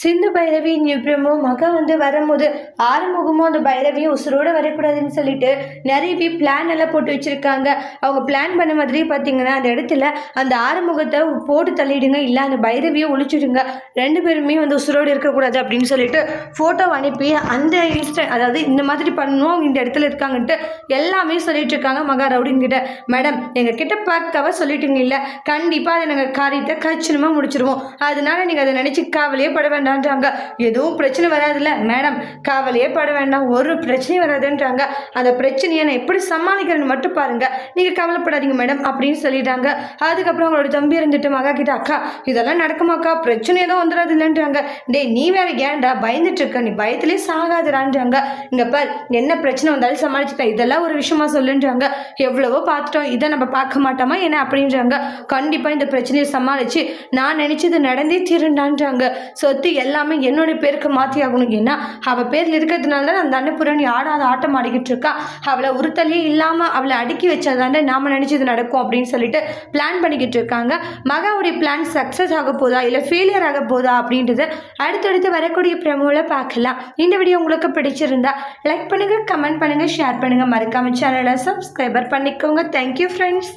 சிந்து பைரவி நிப்ரமோ மக வந்து வரும்போது ஆறுமுகமும் அந்த பைரவியும் உசுரோட வரக்கூடாதுன்னு சொல்லிட்டு நிறைய பிளான் எல்லாம் போட்டு வச்சிருக்காங்க. அவங்க பிளான் பண்ண மாதிரி பார்த்தீங்கன்னா அந்த இடத்துல அந்த ஆறுமுகத்தை போட்டு தள்ளிடுங்க இல்லை அந்த பைரவியை ஒழிச்சிடுங்க. ரெண்டு பேருமே வந்து உசுரோடு இருக்கக்கூடாது அப்படின்னு சொல்லிட்டு ஃபோட்டோ அனுப்பி அந்த இன்ஸ்ட அதாவது இந்த மாதிரி பண்ணணும் அவங்க இந்த இடத்துல இருக்காங்கன்ட்டு எல்லாமே சொல்லிட்டு இருக்காங்க மகா ரவுடின் கிட்ட. மேடம் எங்கள் கிட்ட பக்காவாக சொல்லிட்டீங்க இல்லை? கண்டிப்பாக அதை நாங்கள் காரியத்தை கச்சினமாக முடிச்சிருவோம். அதனால நீங்கள் அதை நினச்சி கவலையே பட வேண்டான்றாங்க எதுவும் பிரச்சனை வராதுல்ல. மேடம் கவலையே பட வேண்டாம். ஒரு பிரச்சனையும் வராதுன்றாங்க. அந்த பிரச்சனையை நான் எப்படி சமாளிக்கிறேன்னு மட்டும் பாருங்க. நீங்கள் கவலைப்படாதீங்க மேடம் அப்படின்னு சொல்லிட்டாங்க. அதுக்கப்புறம் அவங்களோட தம்பி இருந்துட்டு மகா கிட்ட அக்கா இதெல்லாம் நடக்குமாக்கா பிரச்சனை எதுவும் வந்துடாது இல்லைன்றாங்க. டேய் நீ வேற ஏன்டா பயந்துட்டு இருக்க? நீ பயத்திலே சாகாதுடான்றாங்க. இங்க பார் என்ன பிரச்சனை வந்தாலும் சமாளிச்சுக்கலாம். இதெல்லாம் ஒரு விஷயமா சொல்லுன்றாங்க. எவ்வளவோ பார்த்துட்டோம். இதை நம்ம பார்க்க மாட்டோமா என்ன? அப்படின்றாங்க. கண்டிப்பாக இந்த பிரச்சனையை சமாளித்து நான் நினச்சது நடந்தே தீருண்டான்றாங்க சொத்து எல்லாமே என்னோட பேருக்கு மாற்றி ஆகணும். ஏன்னா அவள் பேரில் இருக்கிறதுனால தான் அந்த அன்னபுரணி ஆடாத ஆட்டம் ஆடிக்கிட்டு இருக்கா. அவளை உறுத்தலையே இல்லாமல் அவளை அடுக்கி வச்சதாண்டே நாம் நினச்சது நடக்கும் அப்படின்னு சொல்லிட்டு பிளான் பண்ணிக்கிட்டு இருக்காங்க. மகாவுடைய பிளான் சக்ஸஸ் ஆக போதா இல்லை ஃபெயிலியர் ஆக போதா அப்படின்றத அடுத்தடுத்து வரக்கூடிய பிரமுவில் பார்க்கலாம். இந்த வீடியோ உங்களுக்கு பிடிச்சிருந்தா லைக் பண்ணுங்கள் கமெண்ட் பண்ணுங்கள் ஷேர் பண்ணுங்கள் மறக்காம சேனலை சப்ஸ்கிரைபர் பண்ணிக்கோங்க. Thank you friends